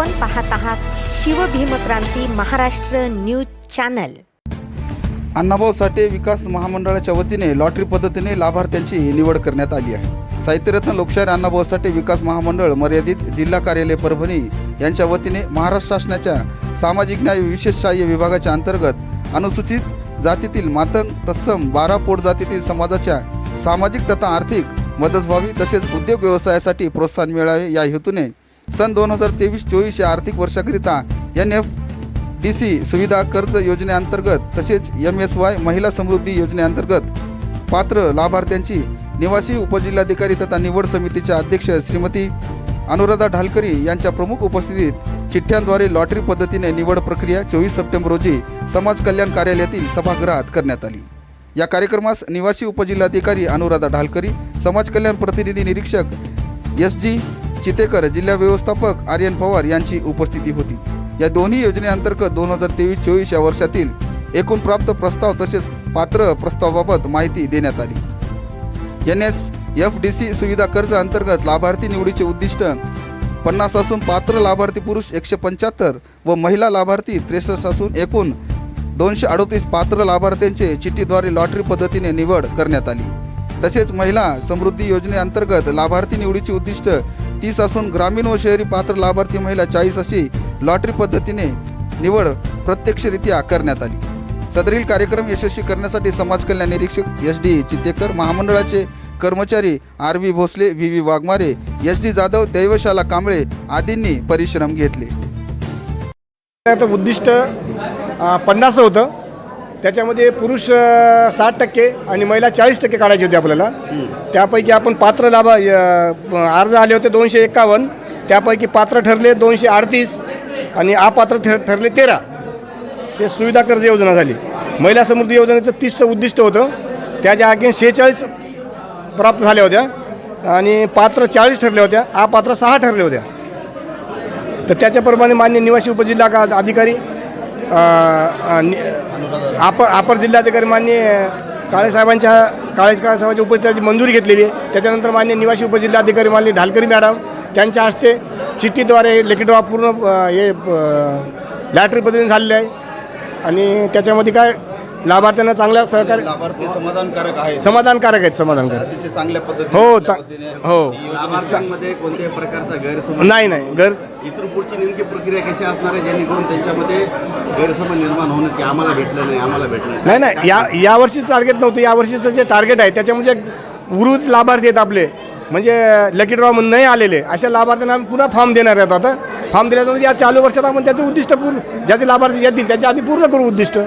आपण पाहत आहात शिवभीमक्रांती महाराष्ट्र न्यूज चॅनल. अण्णाभाऊ साठे विकास महामंडळाच्या वतीने लॉटरी पद्धतीने लाभार्थ्यांची निवड करण्यात आली आहे. साहित्यरत्न लोकशाहीर अण्णाभाऊ साठे विकास महामंडळ मर्यादित जिल्हा कार्यालय परभणी यांच्या वतीने महाराष्ट्र शासनाच्या सामाजिक न्याय विशेष सहाय्य विभागाच्या अंतर्गत अनुसूचित जातीतील मातंग तत्सम बारा पोट जातीतील समाजाच्या सामाजिक तथा आर्थिक मदत व्हावी तसेच उद्योग व्यवसायासाठी प्रोत्साहन मिळावे या हेतूने सन दोन हजार तेवीस चोवीस या आर्थिक वर्षाकरिता एन एफ डी सी सुविधा कर्ज योजनेअंतर्गत तसेच एम एस वाय महिला समृद्धी योजनेअंतर्गत पात्र लाभार्थ्यांची निवासी उपजिल्हाधिकारी तथा निवड समितीच्या अध्यक्ष श्रीमती अनुराधा ढालकरी यांच्या प्रमुख उपस्थितीत चिठ्ठ्यांद्वारे लॉटरी पद्धतीने निवड प्रक्रिया चोवीस सप्टेंबर रोजी समाज कल्याण कार्यालयातील सभागृहात करण्यात आली. या कार्यक्रमास निवासी उपजिल्हाधिकारी अनुराधा ढालकरी समाज कल्याण प्रतिनिधी निरीक्षक एस जी चितेकर जिल्हा व्यवस्थापक आर्यन पवार यांची उपस्थिती होती. या दोन्ही योजनेअंतर्गत दोन हजार तेवीस चोवीस या वर्षातील एकूण प्राप्त प्रस्ताव तसेच पात्र प्रस्तावाबाबत माहिती देण्यात आली. N S F D C सुविधा कर्ज अंतर्गत लाभार्थी निवडीचे उद्दिष्ट पन्नास असून पात्र लाभार्थी पुरुष एकशे पंच्याहत्तर व महिला लाभार्थी त्रेसष्ट असून एकूण दोनशे अडोतीस पात्र लाभार्थ्यांचे चिठ्ठीद्वारे लॉटरी पद्धतीने निवड करण्यात आली. तसेच महिला समृद्धी योजनेअंतर्गत लाभार्थी निवडीची उद्दिष्ट तीस असून ग्रामीण व शहरी पात्र लाभार्थी महिला चाळीस अशी लॉटरी पद्धतीने निवड प्रत्यक्षरित्या करण्यात आली. सदरील कार्यक्रम यशस्वी करण्यासाठी समाज कल्याण निरीक्षक एस डी चितेकर महामंडळाचे कर्मचारी R V Bhosale V V Waghmare S D Jadhav Daivashala Kamble आदींनी परिश्रम घेतले. उद्दिष्ट पन्नास होतं. त्याच्यामध्ये पुरुष साठ टक्के आणि महिला चाळीस टक्के काढायचे होते आपल्याला. त्यापैकी आपण पात्र लाभा अर्ज आले होते दोनशे एकावन्न. त्यापैकी पात्र ठरले दोनशे अडतीस आणि अपात्र ठर ठरले तेरा. हे सुविधा कर्ज योजना झाली. महिला समृद्धी योजनेचं तीसचं उद्दिष्ट होतं. त्याच्या आणखी शेहेचाळीस प्राप्त झाल्या होत्या आणि पात्र चाळीस ठरल्या होत्या अपात्र सहा ठरल्या होत्या. तर त्याच्याप्रमाणे मान्य निवासी उपजिल्हा का अधिकारी अपर अपर जिल्हाधिकारी मान्य काळेसाहेबांच्या काळे काळेसाहेबांच्या उपस्थितीची मंजुरी घेतलेली आहे. त्याच्यानंतर मान्य निवासी उपजिल्हाधिकारी मान्य ढालकरी मॅडम त्यांच्या हस्ते चिठ्ठीद्वारे लेखी पूर्ण हे लॅटरी पद्धतीने झालेले आहे. आणि त्याच्यामध्ये काय लाभार्थ्यांना चांगल्या सहकार्य लाभार्थी समाधानकारक आहे समाधानकारक आहेत समाधानकारक. चांगल्या पद्धतीने हो चा हो. लाभार्थ्यांमध्ये कोणत्याही प्रकारचा गैरसमज नाही नाही. घर इतर पुढची नेमकी प्रक्रिया कशी असणार आहे जेणेकरून त्यांच्यामध्ये गैरसमज निर्माण होणं की आम्हाला भेटलं नाही आम्हाला भेटलं नाही. नाही नाही. या यावर्षी टार्गेट नव्हतं. यावर्षीचं जे टार्गेट आहे त्याच्यामध्ये उर्वरित लाभार्थी आहेत आपले म्हणजे लकी ड्रॉ म्हणून नाही आलेले अशा लाभार्थ्यांना आम्ही पुन्हा फॉर्म देणार आहेत आता. फॉर्म दिल्यानंतर या चालू वर्षात आपण त्याचं उद्दिष्ट पूर्ण ज्याचे लाभार्थी येतील त्याचे आम्ही पूर्ण करू उद्दिष्ट.